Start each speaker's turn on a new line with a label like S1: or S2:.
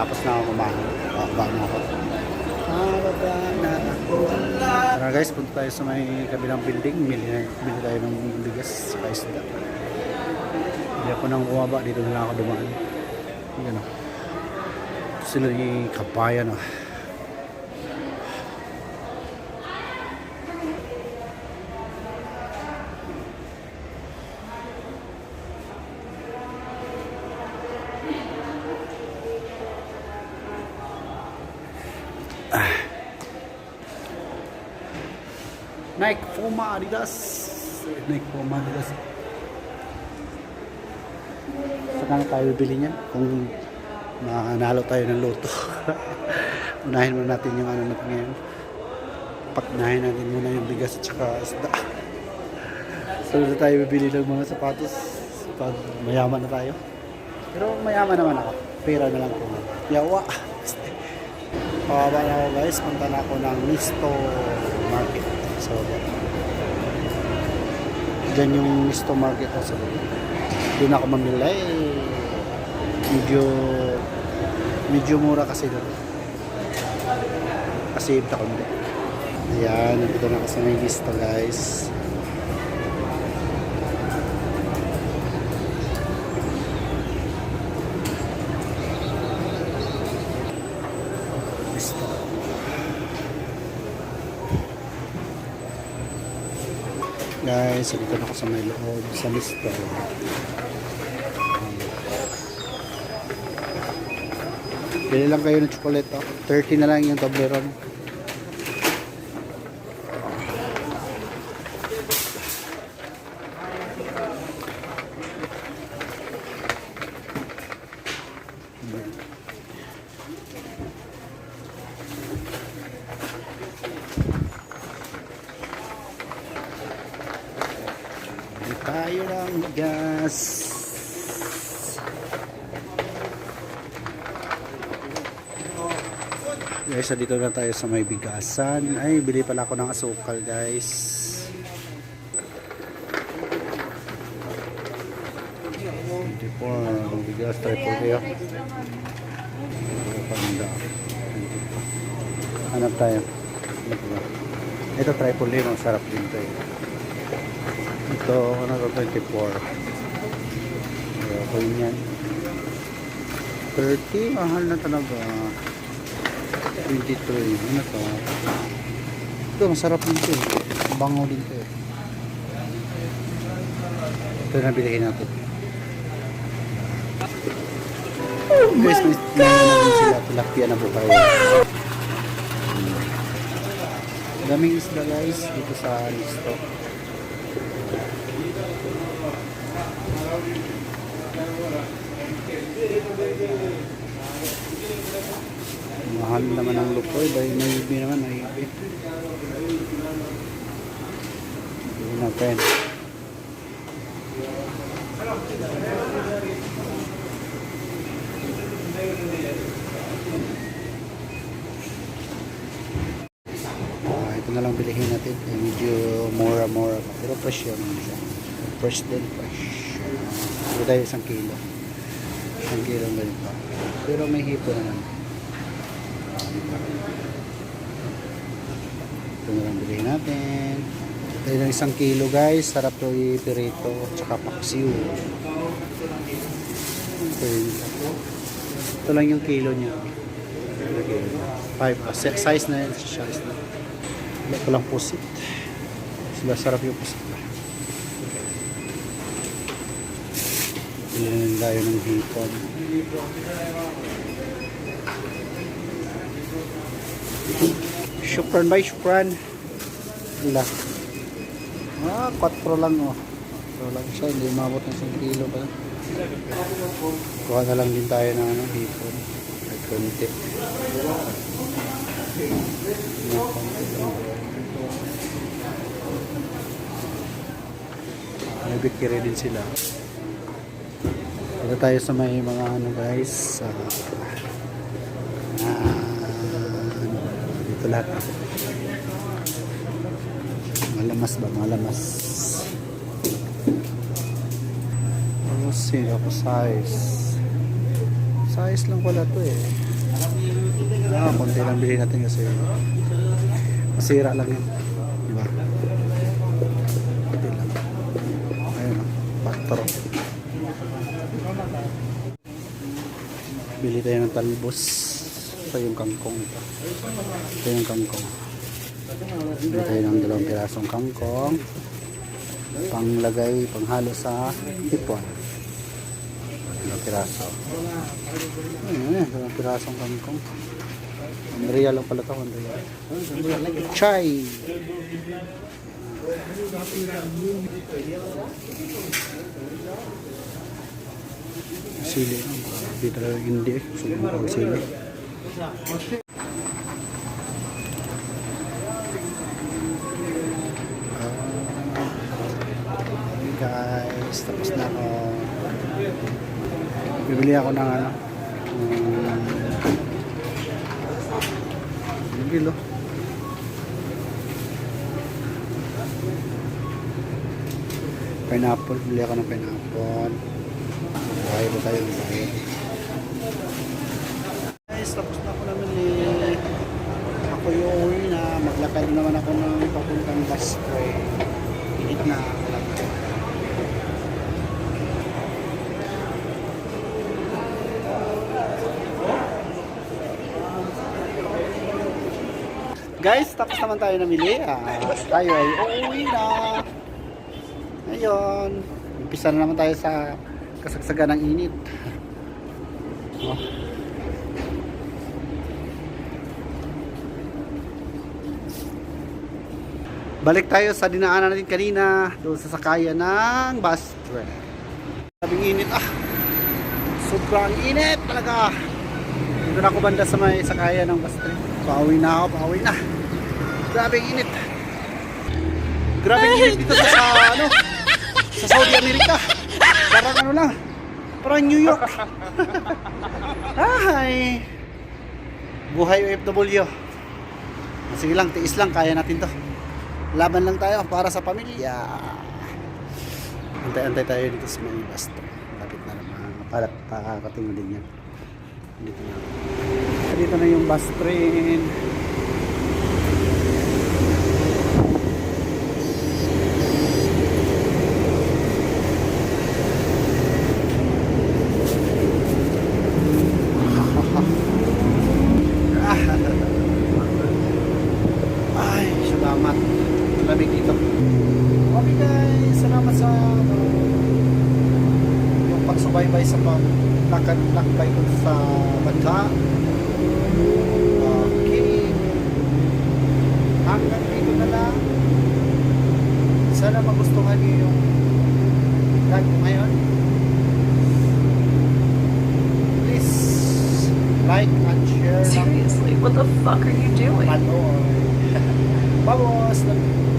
S1: Tapos na kumain. Bababa na ako. Na. Tara guys, punta tayo sa may kabilang building. Bili, bili tayo ng bigas sa isda. Hindi ako nang bumaba. Dito na lang ako dumaan. Yan o. Sila yung kabayan o. Nike Puma Adidas. Nike Puma Adidas. Saan na tayo bibili niyan? Kung manalo tayo ng loto. Unahin muna natin yung ano natin ngayon. Pagnahin natin muna yung bigas at saka isda. So na tayo bibili ng mga sapatos pag mayaman na tayo. Pero mayaman naman ako. Pera na lang po. Yawa. Pababa na ako guys. Punta na ako ng Misto Market. So, dyan yung Misto Market. So, doon ako mamili. Medyo medyo mura kasi doon. Kasi ibta konti. Ayan, nandito na sa may Misto guys. Guys, dito na ako sa may loob sa Misto. Bili lang kayo ng chocolate. Oh. 30 na lang yung Toblerone. Bili tayo ng gas. Guys, so dito na tayo sa may bigasan. Ay, bili pala ako ng asukal, guys. Ang bigas, triple kayo. Panda. Hanap tayo. Ito, triple din. Ang sarap din eh. Ito, ano to, 24. Kaya ko yun yan. 30, mahal na talaga. 23. Ano to? Ito, masarap din ito. eh. Bango din ito. eh. Ito na bilihin natin. Guys, may may ano din sila. Tilapia na buhay. Hmm. Daming isda guys dito sa listo. Mahal naman ang lupoy dahil may ibi naman, may ibi. Hindi natin. Ah, ito na lang bilihin natin. Eh, medyo mura-mura pa. Pero fresh yun. siya. Fresh din, fresh. Uh, ito tayo isang kilo. Isang kilo ang ganito. Pero may hipo naman. Ito na lang bilhin natin. Ito yung isang kilo guys. Sarap to i-pirito. Tsaka paksiw. Ito, yun. ito lang yung kilo niya. Kilo. Five. si- size na yun. Size na. Wala ko lang pusit. Sila sarap yung pusit. Bilhin tayo ng hipon. Shukran bay, shukran. Wala. Ah, 4 lang oh. 4 lang siya, hindi umabot ng 1 kilo pa. Kuha na lang din tayo ng ano, hipon. Ay, konti. Bikiri din sila. Dito tayo sa may mga ano guys. ah, ah, dito lahat. Malamas ba? Malamas. Ano sila ko size? Size lang pala to eh. Ah, konti lang bilhin natin kasi masira lang yun. Di ba? Konti lang. Ayun o, paktoro. Bili tayo ng talbos. Ito yung kangkong. Ito yung kangkong. Bili tayo ng dalawang pirasong kangkong. Panglagay, panghalo sa hipon. Dalawang piraso. Ayun eh, dalawang pirasong kangkong. Andrea lang pala ito, Andrea. Chai! Sili. Hindi talaga hindi. Subukan ko sili. Hey guys, tapos na ako. Bibili ako ng ano. Um, Bibili Pineapple, bili ako ng pineapple. Bahay ba tayo ng bahay? Guys, tapos na ako namili. Ako yung uwi na. Maglakad naman ako ng papuntang bus train. Init na talaga. Guys, tapos naman tayo namili. Ah, tayo ay uuwi na. Ngayon, umpisa na naman tayo sa kasagsagan ng init. Oh. Balik tayo sa dinaanan natin kanina doon sa sakayan ng bus train. Sabing init ah. Sobrang init talaga. Dito na ako banda sa may sakayan ng bus train. Pauwi na ako, pauwi na. Grabe ang init. Grabe ang init dito sa ano, sa Saudi America. Parang ano lang, parang New York. Ay, buhay OFW. Sige lang, tiis lang, kaya natin to. Laban lang tayo para sa pamilya. Antay-antay tayo dito sa may bus to. Lapit na naman, para pakakating mo din yan. Dito na. Dito na yung bus train. Ay, salamat. Lamig dito. Okay guys, salamat sa uh, pagsubaybay sa paglakad-lakbay ko sa banda. Okay. Hanggang dito na lang. Sana magustuhan niyo yung vlog ko ngayon. Please like and share
S2: Seriously, what the fuck are you doing?
S1: Panoy. Vamos!